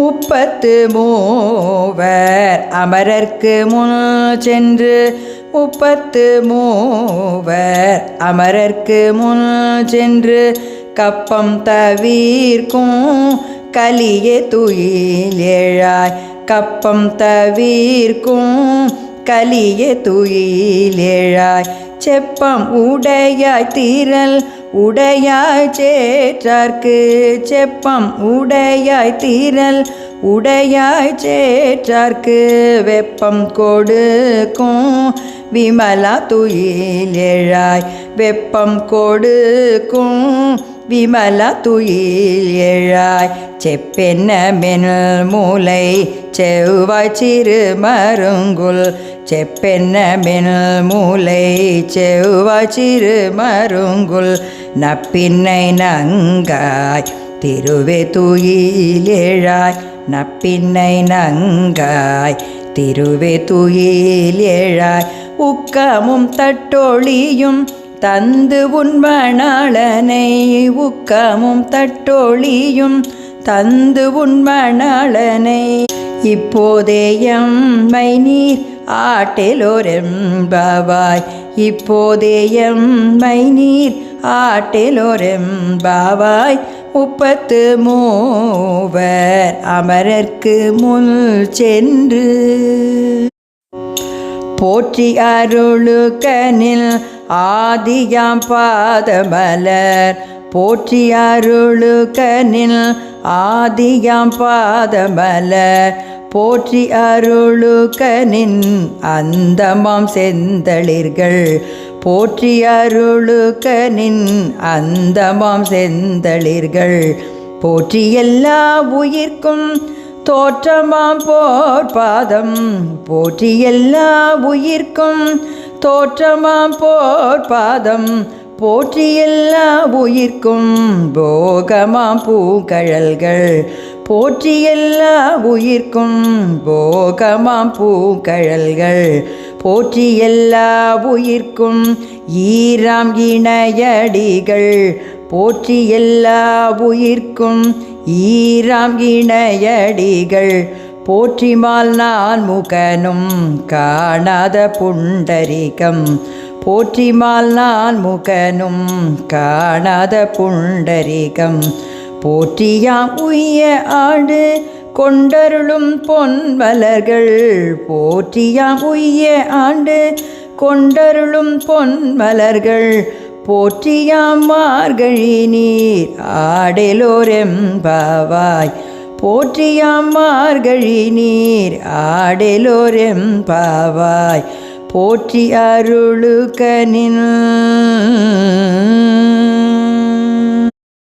முப்பத்து மூவர் அமரர்க்கு முன் சென்று முப்பத்து மூவர் அமரர்க்கு முன் சென்று கப்பம் தவீர்க்கும் கலிய துயில் ஏழாய். கப்பம் தவீர்க்கும் கலிய துயில் ஏழாய். செப்பம் உடையாய் தீரல் உடையாய் சேற்றார்க்கு. செப்பம் உடையாய் தீரல் உடையாய் சேற்றார்க்கு. வெப்பம் கொடுக்கும் விமலா துயில் எழாய். வெப்பம் கொடுக்கும் விமலா துயில் எழாய். செப்பென்ன மெனல் மூளை செவ்வாய் சிறு மருங்குல் செப்பென்ன மெனல் மூலை செவ்வாய் சிறு மருங்குல் நப்பின்னை நங்காய் திருவே துயில் நப்பின்னை நங்காய் திருவே துயில் உக்கமும் தட்டொழியும் தந்து உண்மணாளனை உக்கமும் தட்டொழியும் தந்து உண்மணாளனை இப்போதேயம் மை நீர் ஆட்டிலோரெம்பாவாய். இப்போதே எம்மை நீர் ஆட்டிலோரெம்பாவாய். முப்பத்து மூவர் அமரர்க்கு முன் சென்று போற்றி அருளுக்கனில் ஆதியாம் பாதமலர். போற்றி அருளுக்கனில் ஆதியாம் பாதமலர். போற்றி அருளுக்கனின் அந்தமாம் செந்தளிர்கள். போற்றி அருளுக்கனின் அந்தமாம் செந்தளிர்கள். போற்றி எல்லா உயிர்க்கும் தோற்றமாம் போர்பாதம் போற்றி எல்லா உயிர்க்கும் தோற்றமாம் போர்பாதம் போற்றி எல்லா உயிர்க்கும் போகமாம் பூங்கழல்கள் போற்றி எல்லா உயிர்க்கும் போகமாம் பூக்கழல்கள். போற்றி எல்லா உயிர்க்கும் ஈராம் இணையடிகள். போற்றி எல்லா உயிர்க்கும் ஈராம் இணையடிகள். போற்றிமால் நான் முகனும் காணாத புண்டரிகம். போற்றிமால் நான் முகனும் காணாத புண்டரிகம். போற்றியாம் உய்ய ஆடு கொண்டருளும் பொன்மலர்கள் போற்றியாம் உய்ய ஆண்டு கொண்டருளும் பொன்மலர்கள் போற்றியாம் மார்கழி நீர் ஆடலோரெம்பாவாய். போற்றியாம் மார்கழி நீர் ஆடலோரெம்பாவாய். போற்றி அருளுக்கனின்